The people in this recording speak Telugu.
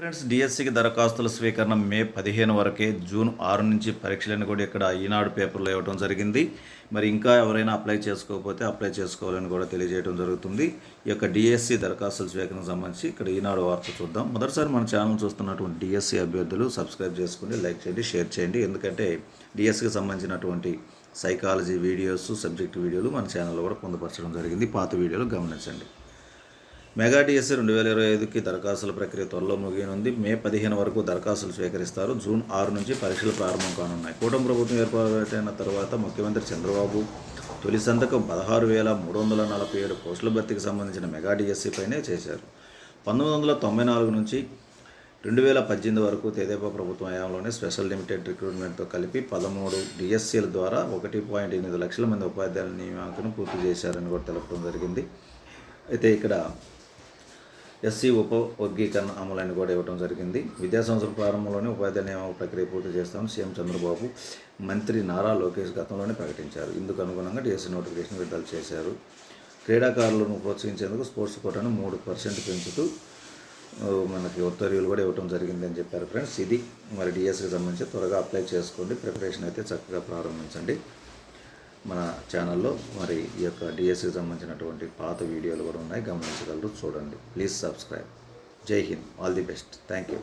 ఫ్రెండ్స్ డిఎస్సికి దరఖాస్తుల స్వీకరణ మే పదిహేను వరకే జూన్ ఆరు నుంచి పరీక్షలను కూడా ఇక్కడ ఈనాడు పేపర్లో ఇవ్వడం జరిగింది. మరి ఇంకా ఎవరైనా అప్లై చేసుకోకపోతే అప్లై చేసుకోవాలని కూడా తెలియజేయడం జరుగుతుంది. ఈ యొక్క డిఎస్సి దరఖాస్తుల స్వీకరణకు సంబంధించి ఇక్కడ ఈనాడు వార్త చూద్దాం. మొదటిసారి మన ఛానల్ చూస్తున్నటువంటి డిఎస్సి అభ్యర్థులు సబ్స్క్రైబ్ చేసుకుని లైక్ చేయండి షేర్ చేయండి. ఎందుకంటే డిఎస్సికి సంబంధించినటువంటి సైకాలజీ వీడియోస్ సబ్జెక్ట్ వీడియోలు మన ఛానల్లో కూడా పొందుపరచడం జరిగింది. పాత వీడియోలు గమనించండి. మెగా డిఎస్సీ రెండు వేల ఇరవై ఐదుకి దరఖాస్తుల ప్రక్రియ త్వరలో ముగియనుంది. మే పదిహేను వరకు దరఖాస్తులు స్వీకరిస్తారు. జూన్ ఆరు నుంచి పరీక్షలు ప్రారంభం కానున్నాయి. కూటమి ప్రభుత్వం ఏర్పాటైన తర్వాత ముఖ్యమంత్రి చంద్రబాబు తొలి సంతకం పదహారు వేల మూడు వందల నలభై ఏడు పోస్టుల భర్తీకి సంబంధించిన మెగా డిఎస్సి పైనే చేశారు. పంతొమ్మిది వందల తొంభై నాలుగు నుంచి రెండు వేల పద్దెనిమిది వరకు తెదేపా ప్రభుత్వం హయాంలోనే స్పెషల్ లిమిటెడ్ రిక్రూట్మెంట్తో కలిపి పదమూడు డిఎస్సీల ద్వారా ఒకటి పాయింట్ ఎనిమిది లక్షల మంది ఉపాధ్యాయుల నియామకం పూర్తి చేశారని కూడా తెలపడం జరిగింది. అయితే ఇక్కడ ఎస్సీ ఉప వర్గీకరణ అమలాన్ని కూడా ఇవ్వడం జరిగింది. విద్యా సంవత్సరం ప్రారంభంలోనే ఉపాధ్యాయ నియామక ప్రక్రియ పూర్తి చేస్తామని సీఎం చంద్రబాబు మంత్రి నారా లోకేష్ గతంలోనే ప్రకటించారు. ఇందుకు అనుగుణంగా డిఎస్సీ నోటిఫికేషన్ విడుదల చేశారు. క్రీడాకారులను ప్రోత్సహించేందుకు స్పోర్ట్స్ కోటాను మూడు పర్సెంట్ పెంచుతూ మనకి ఉత్తర్వులు కూడా ఇవ్వడం జరిగింది అని చెప్పారు ఫ్రెండ్స్. ఇది మరి డిఎస్సికి సంబంధించి త్వరగా అప్లై చేసుకోండి. ప్రిపరేషన్ అయితే చక్కగా ప్రారంభించండి. మన ఛానల్లో మరి ఈ యొక్క డిఎస్సికి సంబంధించినటువంటి పాత వీడియోలు కూడా ఉన్నాయి. గమనించగలరు చూడండి. Please subscribe Jai Hind. All the best thank you